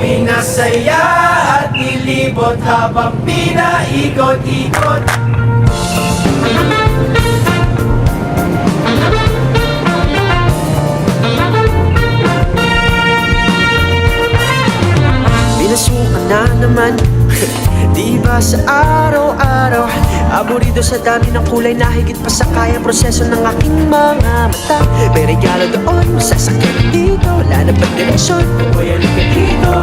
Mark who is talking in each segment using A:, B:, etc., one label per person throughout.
A: Pinasaya at nilibot habang pinaikot-ikot
B: Pinasukan na naman Di ba sa araw-araw? Aburido sa dami ng kulay na higit pa sa kaya proseso ng aking mga mata. May regalo doon, dito Wala na ba direksyon?
A: Hoy, halika dito,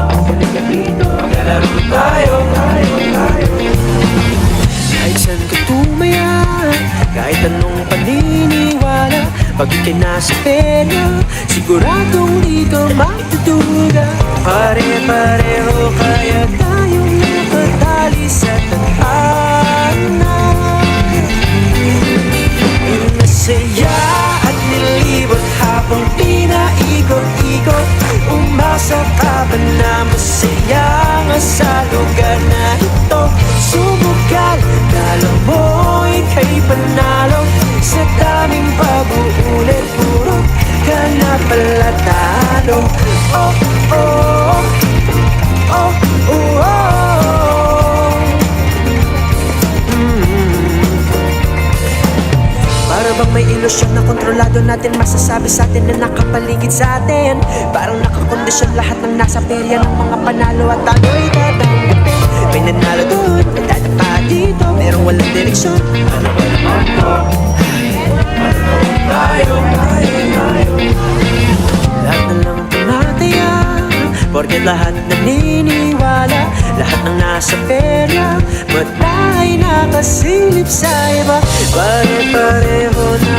A: dito Maglalaro tayo, tayo, tayo
B: Kahit saan ka tumaya Kahit anong paniniwala Pag ika'y nasa pera Siguradong dito matutuga Pare-pareho ka na masaya nga sa lugar na ito. Sumugal, kala mo ika'y panalo. Sa daming pag-uulit, puro ka na pala talo. Oh, oh, oh, may ilusyon na kontrolado natin Masasabi sa atin na nakapaligid sa atin. Parang nakakondisyon lahat ng nasa perya ng mga panalo At tayo'y tatanggapin. May nanalo doon, may dadapa dito Merong walang direksyon.
A: Ano ba naman to? Tayo,
B: Lahat na lang tumataya Porket lahat naniniwala Lahat ng nasa pera Matay nakasilip sa iba? Pare-pareho na